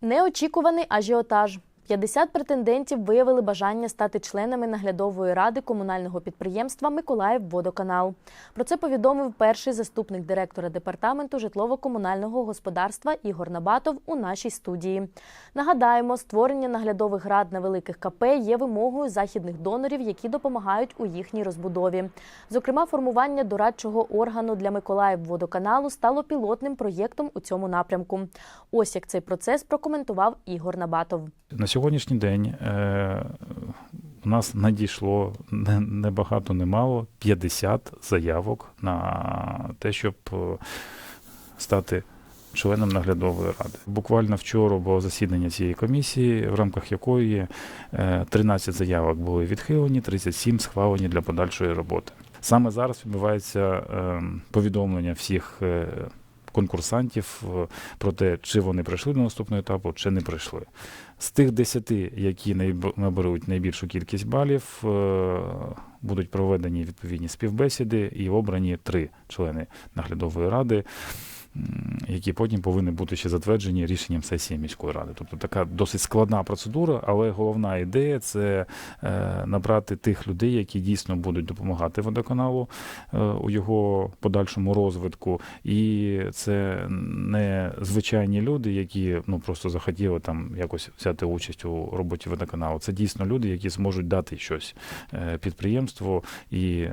Неочікуваний ажіотаж. 50 претендентів виявили бажання стати членами наглядової ради комунального підприємства Миколаївводоканал. Про це повідомив перший заступник директора департаменту житлово-комунального господарства Ігор Набатов у нашій студії. Нагадаємо, створення наглядових рад на великих КП є вимогою західних донорів, які допомагають у їхній розбудові. Зокрема, формування дорадчого органу для Миколаївводоканалу стало пілотним проєктом у цьому напрямку. Ось як цей процес прокоментував Ігор Набатов. Сьогоднішній день е, у нас надійшло не, багато, не мало 50 заявок на те, щоб е, стати членом наглядової ради. Буквально вчора було засідання цієї комісії, в рамках якої е, 13 заявок були відхилені, 37 схвалені для подальшої роботи. Саме зараз відбувається е, повідомлення всіх. Конкурсантів е, про те, чи вони прийшли до наступного етапу, чи не прийшли. З тих 10, які наберуть найбільшу кількість балів, е, будуть проведені відповідні співбесіди і обрані три члени наглядової ради, які потім повинні бути ще затверджені рішенням сесії міської ради. Тобто така досить складна процедура, але головна ідея це е, набрати тих людей, які дійсно будуть допомагати водоканалу е, у його подальшому розвитку. І це не звичайні люди, які ну просто захотіли там якось взяти участь у роботі водоканалу. Це дійсно люди, які зможуть дати щось е, підприємству і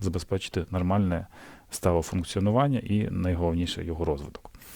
забезпечити нормальне стало функціонування і найголовніше його розвиток.